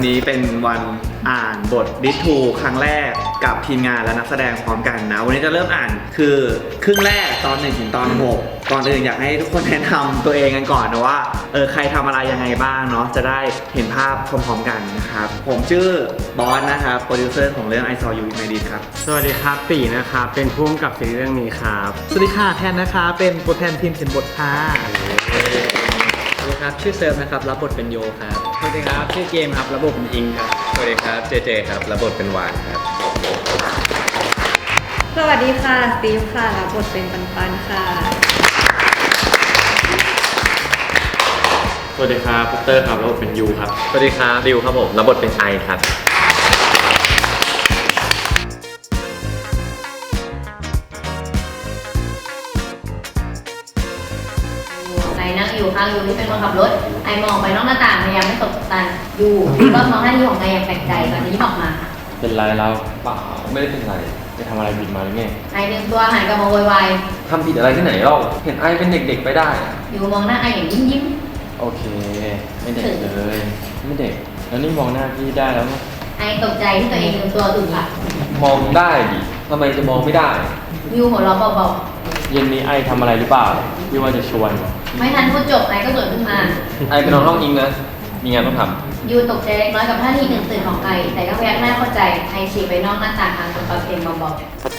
วันนี้เป็นวันอ่านบทดิทูครั้งแรกกับทีมงานและนักแสดงพร้อมกันนะ วันนี้จะเริ่มอ่านคือครึ่งแรกตอนหนึ่งถึงตอนหกก่อนอื่นอยากให้ทุกคนแนะนำตัวเองกันก่อนนะว่าเออใครทำอะไรยังไงบ้างเนาะจะได้เห็นภาพพร้อมๆกันนะครับ ผมชื่อบอสนะครับโปรดิวเซอร์ของเรื่อง I Saw You in My Dream ครับ สวัสดีครับตีนะครับ เป็นผู้กำกับซีรีส์เรื่องนี้ครับ สวัสดีค่ะแทนนะคะ เป็นตัวแทนทีมเขียนบทค่ะสวัส ดีครับ ชื่อเซิร์ฟนะครับ รับบทเป็นโยครับ สวัสดีครับ ชื่อเกมครับ รับบทเป็นอิงครับ สวัสดีครับ เจเจครับ รับบทเป็นหวานครับ สวัสดีค่ะสตีฟค่ะ รับบทเป็นปันปันค่ะ สวัสดีครับพุตเตอร์ครับ รับบทเป็นยูครับ สวัสดีครับดิวครับผม รับบทเป็นไอครับ นั่งอยู่ข้างยูที่เป็นคนขับรถไอมองไปนอกหน้าต่างพยายามไม่ตกตายูก็มองหน้าที่ของไออย่างแปลกใจก่อนที่จะออกมาเป็นไรเราเปล่าไม่ได้เป็นไรไปทำอะไรผิดมาหรือไงไอดึงตัวหันกลับมาโวยวายทำผิดอะไรที่ไหนเราเห็นไอเป็นเด็กๆไปได้อะยูมองหน้าไออย่างยิ้มยิ้มโอเค ไม่เด็กเลยไม่เด็กแล้วนี่มองหน้าพี่ได้แล้วมั้ยไอตกใจที่ตัวเองลืมตัวถูกค่ะมองได้ดิทำไมจะมองไม่ได้ยูหัวเราะเบาๆเย็นนี้ไอทำอะไรหรือเปล่าพี่ว่าจะชวน ไม่ทันพูดจบไอก็สวนขึ้นมา ไอเป็นน้องน้องอิงนะ มีงานต้องทยูตกใจเล็กน้อยกับท่าทีตื่นตื่นของไอแต่ก็พยักหน้าเข้าใจไอฉีกไปนอกหน้าต่างทางตอนเพลงเบาๆ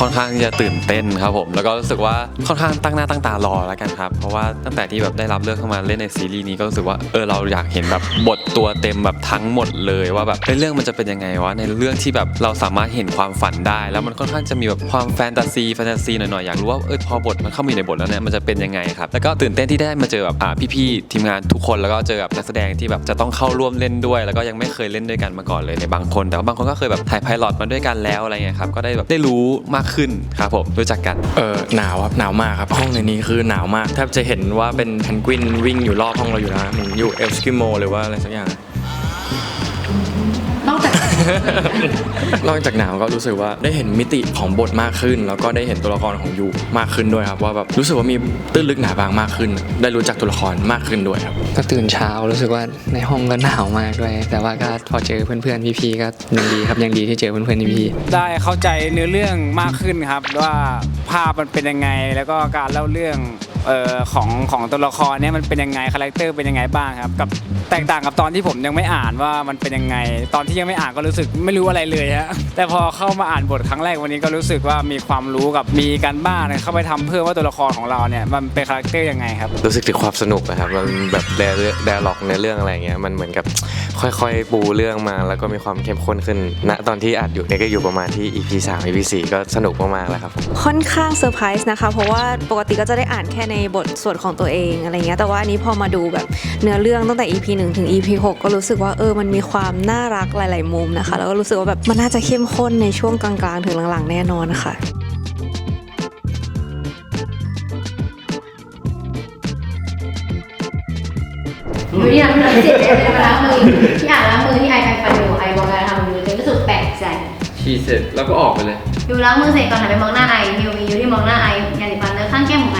ค่อนข้างจะตื่นเต้นครับผม แล้วก็รู้สึกว่าค่อนข้างตั้งหน้าตั้งตารอแล้วกันครับ เพราะว่าตั้งแต่ที่แบบได้รับเลือกเข้ามาเล่นในซีรีส์นี้ก็รู้สึกว่าเออเราอยากเห็นแบบบทตัวเต็มแบบทั้งหมดเลยว่าแบบในเรื่องมันจะเป็นยังไงวะในเรื่องที่แบบเราสามารถเห็นความฝันได้ แล้วมันค่อนข้างจะมีแบบความแฟนตาซีแฟนตาซีหน่อยๆอยากรู้ว่าเออพอบทมันเข้ามาอยู่ในบทแล้วเนี่ยมันจะเป็นยังไงครับแล้วก็ตื่นเต้นที่ได้มาเจอแบบอ่าพี่ๆทีมงานทุกคนแล้วก็เจอกับนักแสดงที่แบบจะต้องเข้าร่วมเล่นด้วย แล้วก็ยังไม่เคยเล่นด้วยกันมาก่อนเลยในบางคน แต่ว่าบางคนก็เคยแบบถ่ายไพลอตมาด้วยกันแล้วอะไรเงี้ยครับก็ได้แบบได้รู้มากขึ้นครับผมรู้จักกัน เออหนาวครับหนาวมากครับห้องในนี้คือหนาวมากแทบจะเห็นว่าเป็นเพนกวินวิ่งอยู่รอบห้องเราอยู่นะเหมือนอยู่เอลสกิโมหรือว่าอะไรสักอย่าง นอกจากหนาวก็รู้สึกว่าได้เห็นมิติของบทมากขึ้น แล้วก็ได้เห็นตัวละครของยูมากขึ้นด้วยครับ ว่าแบบรู้สึกว่ามีตื้นลึกหนาบางมากขึ้น ได้รู้จักตัวละครมากขึ้นด้วยครับก็ตื่นเช้ารู้สึกว่าในห้องก็หนาวมากด้วย แต่ว่าก็พอเจอเพื่อนๆพี่ๆก็ยังดีครับยังดีที่เจอเพื่อนๆพี่ๆได้เข้าใจเนื้อเรื่องมากขึ้นครับว่าภาพมันเป็นยังไงแล้วก็การเล่าเรื่อง เอ่อของของตัวละครเนี่ยมันเป็นยังไงคาแรคเตอร์เป็นยังไงบ้างครับกับแตกต่างกับตอนที่ผมยังไม่อ่านว่ามันเป็นยังไง ตอนที่ยังไม่อ่านก็รู้สึกไม่รู้อะไรเลยฮะแต่พอเข้ามาอ่านบทครั้งแรกวันนี้ก็รู้สึกว่ามีความรู้กับมีการบ้านเข้าไปทำเพื่อว่าตัวละครของเราเนี่ยมันเป็นคาแรคเตอร์ยังไงครับรู้สึกถึงความสนุกนะครับมันแบบแดร์แดร์ล็อกในเรื่องอะไรเงี้ยมันเหมือนกับค่อยๆ ปูเรื่องมา แล้วก็มีความเข้มข้นขึ้นณตอนที่อัดอยู่เนี่ยก็อยู่ประมาณที่ EP 3 EP 4ก็สนุกมากๆแล้วครับผมค่อนข้างเซอร์ไพรส์นะคะเพราะว่าปกติก็จะได้อ่านแค่ในบทส่วนของตัวเองอะไรเงี้ยแต่ว่าอันนี้พอมาดูแบบเนื้อเรื่องตั้งแต่ EP 1 ถึง EP 6 ก็รู้สึกว่าเออมันมีความน่ารักหลาย ๆ มุมนะคะ แล้วก็รู้สึกว่าแบบมันน่าจะเข้มข้นในช่วงกลางๆ ถึงหลังๆ แน่นอนนะคะยูที่ทำให้เราเจ็บใจเลยมาล้างมือที่อ่านล้างมือที่ไอแปรงฟันอยู่ไอบอกการทำยูจะรู้สึกแปลกใจำชีเสร็จแล้วก็ออกไปเลยยูล้างมือเสร็จก่อนหันไปมองหน้าไอยูมียูที่มองหน้าไอยาสีฟันเลอะข้างแก้มของไอ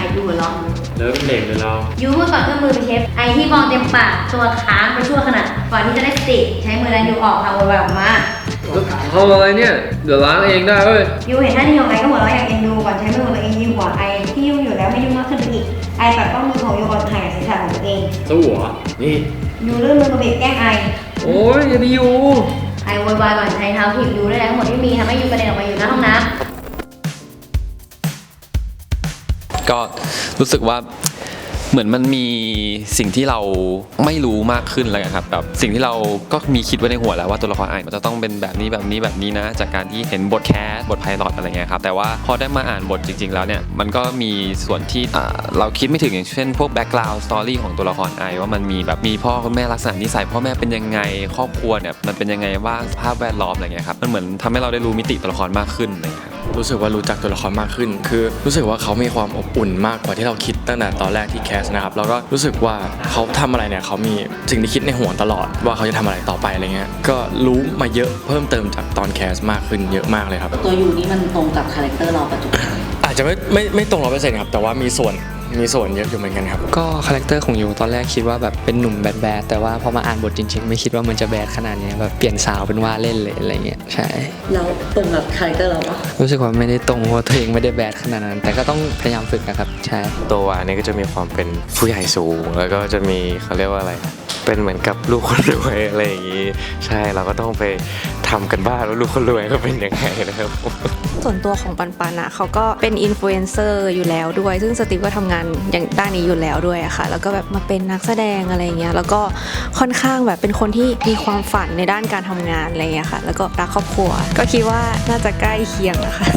ยูหัว เราะเลิกเด็กเลยเรายูเมื่อก่อนเครื่องมือไปเช็ดไอที่มองเต็มปากตัวค้างไปชั่วขณะก่อนที่จะได้สติใช้มือนั้นยูออกเอาไว้ออกมาทำอะไรเนี่ย เดี๋ยวล้างเองได้เว้ยยูเห็นท่าทีของไอก็หัวเราะอย่างเอ็นดูก่อนใช้มือของตัวเองยิงหัวไอที่ยุ่งอยู่แล้วให้ยุ่งมากขึ้นไปอีกไอปัดป้องมือของยูก่อนถ่ายศีรษะของตัวเองสู้เหรอนี่ยูเลื่อนมือกระเบกแกล้งไอโอ้ยอย่าไปอยู่ไอโวยวายก่อนใช้เท้าถีบยูด้วยแรงทั้งหมดที่มีทำให้ยูกระเด็นออกมาอยู่หน้าห้องน้ำ ก็รู้สึกว่าเหมือนมันมีสิ่งที่เราไม่รู้มากขึ้นแล้วกันครับแบบสิ่งที่เราก็มีคิดไว้ในหัวแล้วว่าตัวละครอ่านมันจะต้องเป็นแบบนี้แบบนี้แบบนี้นะ จากการที่เห็นบทแคสบทไพลอตอะไรเงี้ยครับแต่ว่าพอได้มาอ่านบทจริง ๆ แล้วเนี่ยมันก็มีส่วนที่เราคิดไม่ถึงอย่างเช่น พวกแบ็กกราวด์สตอรี่ของตัวละครไอว่ามันมีแบบมีพ่อคุณแม่ลักษณะนิสัยพ่อแม่เป็นยังไงครอบครัวเนี่ยมันเป็นยังไงบ้างสภาพแวดล้อมอะไรเงี้ยครับมันเหมือนทำให้เราได้รู้มิติตัวละครมากขึ้นเลยครับรู้สึกว่ารู้จักตัวละครมากขึ้น คือรู้สึกว่าเขามีความอบอุ่นมากกว่าที่เราคิดตั้งแต่ตอนแรกที่แคสนะครับแล้วก็รู้สึกว่าเขาทำอะไรเนี่ยเขามีสิ่งที่คิดในหัวตลอด ว่าเขาจะทำอะไรต่อไปอะไรเงี้ยก็รู้มาเยอะเพิ่มเติมจากตอนแคสมากขึ้นเยอะมากเลยครับ ตัวยูนี่มันตรงกับคาแรคเตอร์เราปัจจุบันอาจจะไม่ไม่ไม่ตรงร้อยเปอร์เซ็นต์ครับแต่ว่ามีส่วน มีส่วนเยอะอยู่เหมือนกันครับ ก็คาแรคเตอร์ของยูตอนแรกคิดว่าแบบเป็นหนุ่มแบดแบดแต่ว่าพอมาอ่านบทจริง ๆ ไม่คิดว่ามันจะแบดขนาดเนี้ยแบบเปลี่ยนสาวเป็นว่าเล่นเลยอะไรเงี้ยใช่แล้วตรงกับคาแรคเตอร์เราปะรู้สึกว่าไม่ได้ตรงเพราะว่าตัวเองไม่ได้แบดขนาดนั้น แต่ก็ต้องพยายามฝึกนะครับใช่ตัววาเนี่ยก็จะมีความเป็นผู้ใหญ่สูง แล้วก็จะมีเขาเรียกว่าอะไรเป็นเหมือนกับลูกคนรวยอะไรอย่างนี้ ใช่เราก็ต้องไป ทำกันบ้านว่าลูกคนรวยก็เป็นยังไงนะครับ ส่วนตัวของปันปันอะเขาก็เป็นอินฟลูเอนเซอร์อยู่แล้วด้วย ซึ่งสตีฟก็ทำงานอย่างด้านนี้อยู่แล้วด้วยอะค่ะ แล้วก็แบบมาเป็นนักแสดงอะไรเงี้ย แล้วก็ค่อนข้างแบบเป็นคนที่มีความฝันในด้านการทำงานอะไรเงี้ยค่ะ แล้วก็รักครอบครัว ก็คิดว่าน่าจะใกล้เคียงนะคะ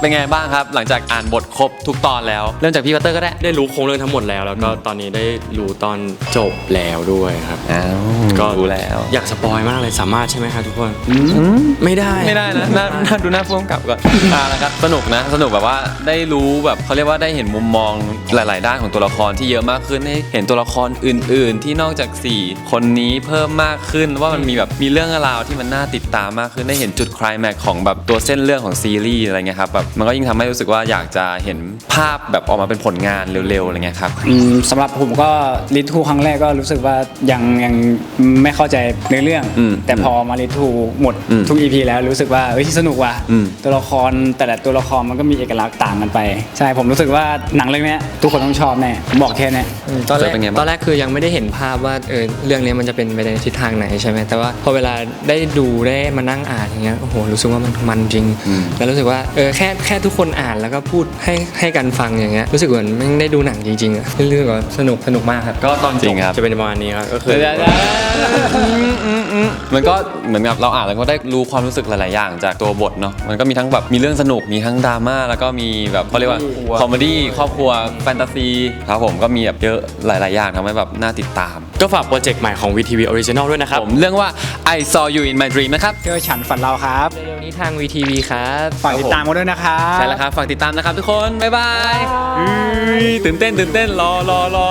เป็นไงบ้างครับ หลังจากอ่านบทครบทุกตอนแล้ว เริ่มจากพี่พัตเตอร์ก็ได้ ได้รู้โครงเรื่องทั้งหมดแล้ว แล้วก็ตอนนี้ได้รู้ตอนจบแล้วด้วยครับ อ้าวก็รู้แล้ว อยากสปอยมากเลยสามารถใช่ไหมครับทุกคนไม่ได้ไม่ได้นะน่าน่าดูหน้าพ่วงกับก่อนอ่าแล้วครับสนุกนะ สนุกแบบว่าได้รู้แบบเขาเรียกว่าได้เห็นมุมมองหลาย ๆ ด้านของตัวละครที่เยอะมากขึ้นได้เห็นตัวละครอื่น ๆ ที่นอกจาก 4 คนนี้เพิ่มมากขึ้นว่ามันมีแบบมีเรื่องราวที่มันน่าติดตามมากขึ้นได้เห็นจุดไคลแม็กซ์ของแบบตัวเส้นเรื่องของซีรีส์อะไรเงี้ยครับแบบมันก็ยิ่งทำให้รู้สึกว่าอยากจะเห็นภาพแบบออกมาเป็นผลงานเร็วๆอะไรเงี้ยครับ อืมสำหรับผมก็ลิทูครั้งแรกก็รู้สึกว่ายังยังไม่เข้าใจในเรื่อง อืมแต่พอมาลิทูหมดอืมทุก EP แล้วรู้สึกว่าเฮ้ยสนุกว่ะอืม ตัวละครแต่ละตัวละครมันก็มีเอกลักษณ์ต่างกันไป ใช่ผมรู้สึกว่าหนังเรื่องเนี้ยทุกคนต้องชอบแน่ผมบอกแค่เนี้ย อืมตอนแรกเป็นไงบ้าง ตอนแรกคือยังไม่ได้เห็นภาพว่าเออเรื่องนี้มันจะเป็นไปในทิศทางไหนใช่ไหมแต่ว่าพอเวลาได้ดูได้มานั่งอ่านอย่างเงี้ยโอ้โหรู้สึกว่ามันมันจริงอืมแล้วรู้สึกว่าเออแค่แค่ทุกคนอ่านแล้วก็พูดให้ให้กันฟังอย่างเงี้ยรู้สึกเหมือนไม่ได้ดูหนังจริงๆอะรู้สึกว่าสนุกสนุกมากครับก็ตอนจจริบงครับ จะเป็นประมาณนี้ครับก็คือ มันก็เหมือนกับเราอ่านแล้วก็ได้รู้ความรู้สึกหลาย ๆ อย่างจากตัวบทเนาะมันก็มีทั้งแบบมีเรื่องสนุกมีทั้งดราม่าแล้วก็มีแบบเขาเรียกว่าคอมเมดี้ครอบครัวแฟนตาซีครับผมก็มีแบบเยอะหลาย ๆ อย่างทำให้แบบน่าติดตาม ก็ฝากโปรเจกต์ใหม่ของ VTV Original ด้วยนะครับ ผมเรื่องว่า I saw you in my dream นะครับ เจอฉันฝันเราครับเร็วๆนี้ทาง VTV ครับฝากติดตามกันด้วยนะครับใช่แล้วครับ ฝากติดตามนะครับทุกคน บ๊ายบายเฮ้ยตื่นเต้นตื่นเต้นรอรอรอ